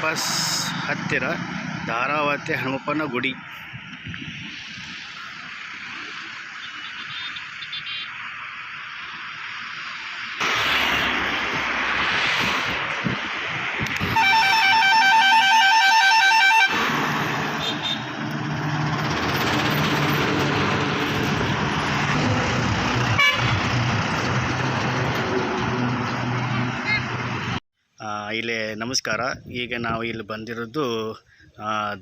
Bypass ಹತ್ತಿರ ಧಾರಾವತಿ ಹನುಮಪ್ಪನ ಗುಡಿ. ಇಲ್ಲಿ ನಮಸ್ಕಾರ. ಈಗ ನಾವು ಇಲ್ಲಿ ಬಂದಿರೋದು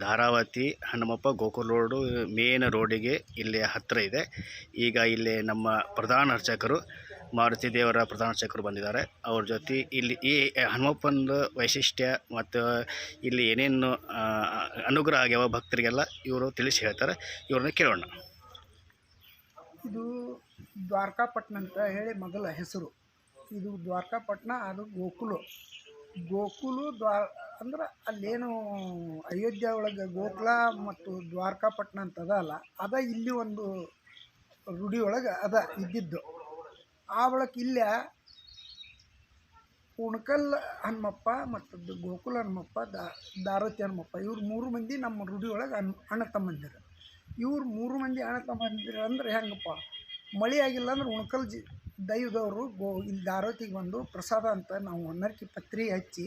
ಧಾರಾವತಿ ಹನುಮಪ್ಪ ಗೋಕುಲ್ ರೋಡು ಮೇನ್ ರೋಡಿಗೆ ಇಲ್ಲಿ ಹತ್ತಿರ ಇದೆ. ಈಗ ಇಲ್ಲಿ ನಮ್ಮ ಪ್ರಧಾನ ಅರ್ಚಕರು, ಮಾರುತಿ ದೇವರ ಪ್ರಧಾನ ಅರ್ಚಕರು ಬಂದಿದ್ದಾರೆ. ಅವ್ರ ಜೊತೆ ಇಲ್ಲಿ ಈ ಹನುಮಪ್ಪನ ವೈಶಿಷ್ಟ್ಯ ಮತ್ತು ಇಲ್ಲಿ ಏನೇನು ಅನುಗ್ರಹ ಆಗ್ಯಾವ ಭಕ್ತರಿಗೆಲ್ಲ ಇವರು ತಿಳಿಸಿ ಹೇಳ್ತಾರೆ. ಇವ್ರನ್ನ ಕೇಳೋಣ. ಇದು ದ್ವಾರಕಾಪಟ್ಟಣ ಅಂತ ಹೇಳಿ ಮೊದಲ ಹೆಸರು. ಇದು ದ್ವಾರಕಾಪಟ್ಟಣ ಅದು ಗೋಕುಲು. ಗೋಕುಲು ದ್ವಾ ಅಂದ್ರೆ ಅಲ್ಲೇನು ಅಯೋಧ್ಯ ಒಳಗೆ ಗೋಕುಲ ಮತ್ತು ದ್ವಾರಕಾಪಟ್ಟಣ ಅಂತ ಅದ ಅಲ್ಲ, ಅದ ಇಲ್ಲಿ ಒಂದು ರೂಢಿ ಒಳಗೆ ಅದ ಇದ್ದಿದ್ದು. ಆ ಒಳಗೆ ಇಲ್ಲ ಉಣಕಲ್ ಹನುಮಪ್ಪ ಮತ್ತು ಗೋಕುಲ ಹನುಮಪ್ಪ, ದಾ ದಾರತಿ ಹನುಮಪ್ಪ, ಇವ್ರು ಮೂರು ಮಂದಿ ನಮ್ಮ ರೂಢಿ ಒಳಗೆ ಅಣ್ಣ ಅಣ್ಣ ತಮ್ಮಂದಿರು. ಇವ್ರು ಮೂರು ಮಂದಿ ಅಣ್ಣ ತಮ್ಮಂದಿರು ಅಂದ್ರೆ ಹೆಂಗಪ್ಪ, ಮಳೆ ಆಗಿಲ್ಲ ಅಂದ್ರೆ ಉಣಕಲ್ ಜಿ ದೈವದವರು ಗೋ ಇಲ್ಲಿ ಧಾರವತಿಗೆ ಬಂದು ಪ್ರಸಾದ ಅಂತ ನಾವು ಒನ್ನರ್ಕಿ ಪತ್ರಿ ಹಚ್ಚಿ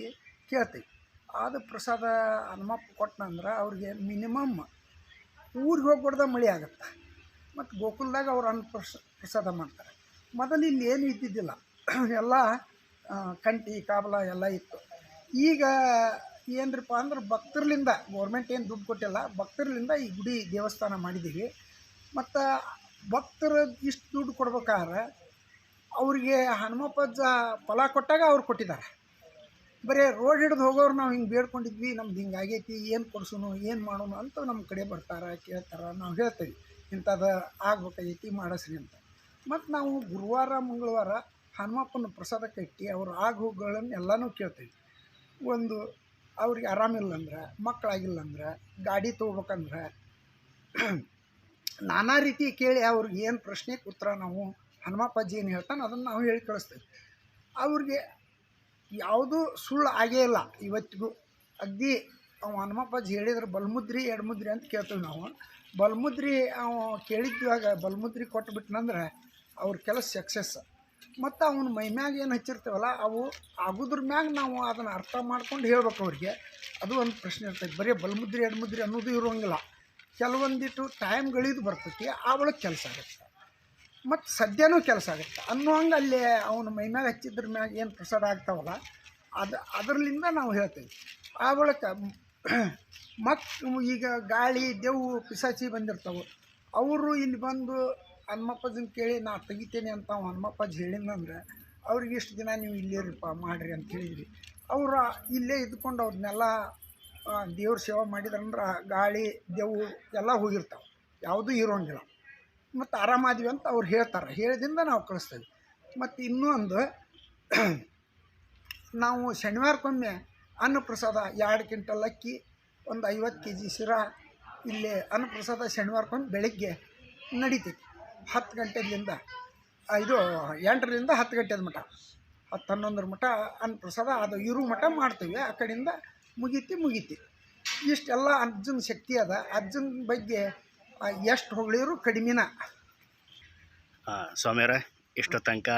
ಕೇಳ್ತೀವಿ. ಆದ ಪ್ರಸಾದ ಹನುಮಪ್ಪ ಕೊಟ್ಟನಂದ್ರೆ ಅವ್ರಿಗೆ ಮಿನಿಮಮ್ ಊರಿಗೆ ಹೋಗ್ಬಾರ್ದ ಮಳೆ ಆಗುತ್ತೆ. ಮತ್ತು ಗೋಕುಲದಾಗ ಅವ್ರು ಅನ್ನ ಪ್ರಸ ಪ್ರಸಾದ ಮಾಡ್ತಾರೆ. ಮೊದಲು ಇಲ್ಲಿ ಏನು ಇದ್ದಿದ್ದಿಲ್ಲ. ಎಲ್ಲ ಕಂಟಿ, ಕಾಬಲ ಎಲ್ಲ ಇತ್ತು. ಈಗ ಏನ್ರಿಪ್ಪ ಅಂದ್ರೆ ಭಕ್ತರ್ಲಿಂದ ಗೌರ್ಮೆಂಟ್ ಏನು ದುಡ್ಡು ಕೊಟ್ಟಿಲ್ಲ, ಭಕ್ತರ್ಲಿಂದ ಈ ಗುಡಿ ದೇವಸ್ಥಾನ ಮಾಡಿದ್ದೀವಿ. ಮತ್ತು ಭಕ್ತರ ಇಷ್ಟು ದುಡ್ಡು ಕೊಡ್ಬೇಕಾದ್ರೆ ಅವ್ರಿಗೆ ಹನುಮಪ್ಪಜ್ಜ ಫಲ ಕೊಟ್ಟಾಗ ಅವ್ರು ಕೊಟ್ಟಿದ್ದಾರೆ. ಬರೀ ರೋಡ್ ಹಿಡಿದು ಹೋಗೋರು ನಾವು ಹಿಂಗೆ ಬೇಡ್ಕೊಂಡಿದ್ವಿ, ನಮ್ದು ಹಿಂಗೆ ಆಗೈತಿ, ಏನು ಕೊಡ್ಸೋನು, ಏನು ಮಾಡೋನು ಅಂತ ನಮ್ಮ ಕಡೆ ಬರ್ತಾರೆ, ಕೇಳ್ತಾರೆ, ನಾವು ಹೇಳ್ತೀವಿ ಇಂಥದ್ದು ಆಗ್ಬೇಕಾಗೈತಿ, ಮಾಡಿಸ್ರಿ ಅಂತ. ಮತ್ತು ನಾವು ಗುರುವಾರ, ಮಂಗಳವಾರ ಹನುಮಪ್ಪನ ಪ್ರಸಾದ ಕಟ್ಟಿ ಅವ್ರ ಆಗುಗಳನ್ನು ಎಲ್ಲನೂ ಕೇಳ್ತೀವಿ. ಒಂದು ಅವ್ರಿಗೆ ಆರಾಮಿಲ್ಲಂದ್ರೆ ಅಂದ್ರೆ ಮಕ್ಕಳಾಗಿಲ್ಲ ಅಂದ್ರೆ ಗಾಡಿ ತೊಗೋಬೇಕಂದ್ರೆ, ನಾನಾ ರೀತಿ ಕೇಳಿ ಅವ್ರಿಗೆ ಏನು ಪ್ರಶ್ನೆಗೆ ಉತ್ತರ ನಾವು ಹನುಮಪ್ಪಾಜಿ ಏನು ಹೇಳ್ತಾನೆ ಅದನ್ನು ನಾವು ಹೇಳಿ ಕಳಿಸ್ತೇವೆ. ಅವ್ರಿಗೆ ಯಾವುದೂ ಸುಳ್ಳು ಆಗೇ ಇಲ್ಲ. ಇವತ್ತಿಗೂ ಅಗ್ದಿ ಅವ ಹನುಮಪ್ಪಾಜಿ ಹೇಳಿದ್ರೆ, ಬಲ್ಮುದ್ರಿ, ಎಡಮುದ್ರಿ ಅಂತ ಕೇಳ್ತೀವಿ ನಾವು. ಬಲ್ಮುದ್ರಿ ಅವ ಕೇಳಿದ್ದಾಗ ಬಲ್ಮುದ್ರಿ ಕೊಟ್ಬಿಟ್ನಂದ್ರೆ ಅವ್ರ ಕೆಲಸ ಸಕ್ಸಸ್ ಮತ್ತು ಅವನ ಮೈಮ್ಯಾಗ ಏನು ಹಚ್ಚಿರ್ತೇವಲ್ಲ, ಅವು ಆಗೋದ್ರ ಮ್ಯಾಗ ನಾವು ಅದನ್ನು ಅರ್ಥ ಮಾಡ್ಕೊಂಡು ಹೇಳ್ಬೇಕು ಅವ್ರಿಗೆ. ಅದು ಒಂದು ಪ್ರಶ್ನೆ ಇರ್ತೈತೆ. ಬರೀ ಬಲ್ಮುದ್ರಿ, ಎಡಮುದ್ರಿ ಅನ್ನೋದು ಇರೋಂಗಿಲ್ಲ. ಕೆಲವೊಂದಿಟ್ಟು ಟೈಮ್ಗಳಿದು ಬರ್ತೈತಿ ಆ ಒಳಗೆ ಕೆಲಸ ಆಗುತ್ತೆ. ಮತ್ತು ಸದ್ಯನೂ ಕೆಲಸ ಆಗುತ್ತೆ. ಅನ್ನೋ ಹಂಗೆ ಅಲ್ಲಿ ಅವನ ಮೈಮ್ಯಾಗ ಹಚ್ಚಿದ್ರ ಮ್ಯಾಗ ಏನು ಪ್ರಸಾದ ಆಗ್ತಾವಲ್ಲ, ಅದು ಅದರಲ್ಲಿಂದ ನಾವು ಹೇಳ್ತೀವಿ. ಆ ಬಳಿಕ ಮತ್ತು ಈಗ ಗಾಳಿ ದೆವ್ವು ಪಿಸಾಚಿ ಬಂದಿರ್ತಾವೆ. ಅವರು ಇಲ್ಲಿ ಬಂದು ಹನುಮಪ್ಪಜನ ಕೇಳಿ, ನಾ ತೆಗಿತೇನೆ ಅಂತ ಅವ್ನು ಹನುಮಪ್ಪಜ್ ಹೇಳಿದಂದ್ರೆ ಅವ್ರಿಗೆ ಇಷ್ಟು ದಿನ ನೀವು ಇಲ್ಲಿರಪ್ಪ ಮಾಡಿರಿ ಅಂತ ಹೇಳಿದ್ರಿ. ಅವರು ಇಲ್ಲೇ ಇದ್ಕೊಂಡು ಅವ್ರನ್ನೆಲ್ಲ ದೇವ್ರ ಸೇವೆ ಮಾಡಿದ್ರಂದ್ರೆ ಗಾಳಿ ದೆವ್ವು ಎಲ್ಲ ಹೋಗಿರ್ತಾವೆ. ಯಾವುದೂ ಇರೋಂಗಿಲ್ಲ. ಮತ್ತು ಆರಾಮಾದೀವಿ ಅಂತ ಅವ್ರು ಹೇಳ್ತಾರೆ. ಹೇಳಿದಿಂದ ನಾವು ಕಳಿಸ್ತೇವೆ. ಮತ್ತು ಇನ್ನೂ ಒಂದು ನಾವು ಶನಿವಾರಕ್ಕೊಮ್ಮೆ ಅನ್ನಪ್ರಸಾದ ಎರಡು ಕ್ವಿಂಟಲ್ ಅಕ್ಕಿ, ಒಂದು ಐವತ್ತು ಕೆ ಜಿ ಶಿರಾ, ಇಲ್ಲಿ ಅನ್ನಪ್ರಸಾದ ಶನಿವಾರಕ್ಕೊಮ್ಮೆ ಬೆಳಗ್ಗೆ ನಡೀತೈತಿ. ಹತ್ತು ಗಂಟೆಲಿಂದ ಇದು ಎಂಟರಿಂದ ಹತ್ತು ಗಂಟೆದ ಮಠ. ಹತ್ತು ಹನ್ನೊಂದರ ಮಠ ಅನ್ನಪ್ರಸಾದ, ಅದು ಇರು ಮಠ ಮಾಡ್ತೀವಿ. ಆ ಕಡೆಯಿಂದ ಮುಗೀತಿ ಮುಗೀತಿ. ಇಷ್ಟೆಲ್ಲ ಅರ್ಜುನ ಶಕ್ತಿ ಅದ. ಅರ್ಜುನ ಬಗ್ಗೆ ಎಷ್ಟು ಹೊಗಳಿದ್ರು ಕಡಿಮೆನ? ಸ್ವಾಮಿಯರ, ಇಷ್ಟು ತನಕ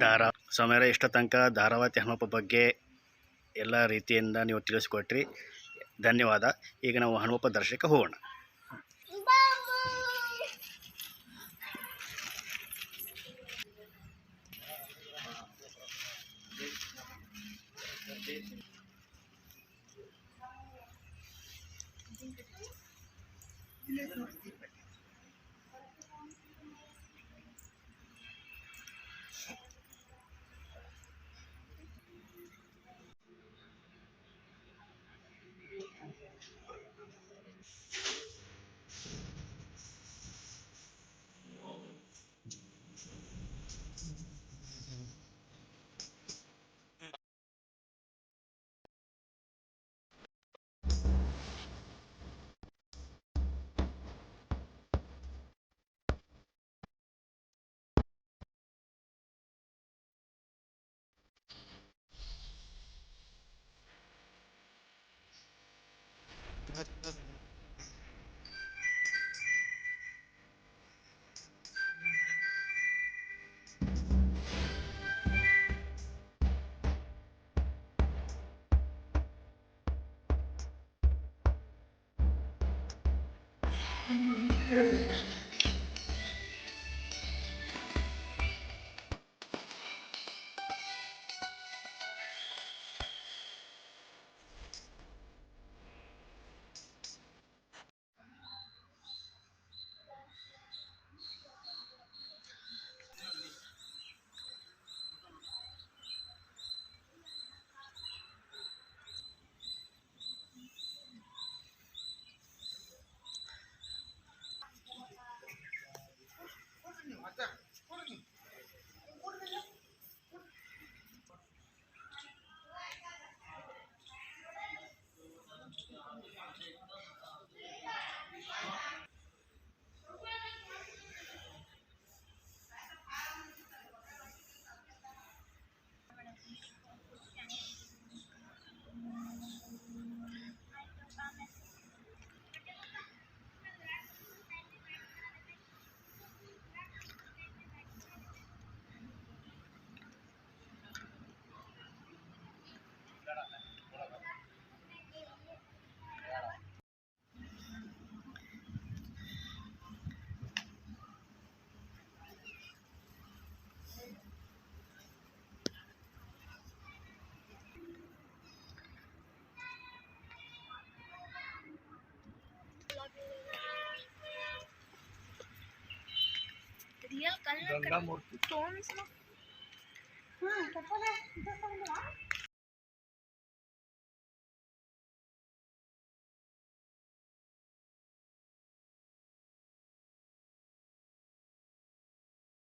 ದಾರ ಸ್ವಾಮಿಯರ, ಇಷ್ಟು ತನಕ ಧಾರಾವತಿ ಹನುಮಪ್ಪ ಬಗ್ಗೆ ಎಲ್ಲ ರೀತಿಯಿಂದ ನೀವು ತಿಳಿಸ್ಕೊಟ್ರಿ. ಧನ್ಯವಾದ. ಈಗ ನಾವು ಹನುಮಪ್ಪ ದರ್ಶನಕ್ಕೆ ಹೋಗೋಣ. ಇಲ್ಲಿ Mm-hmm. ಗಂಗಾಮೂರ್ತಿ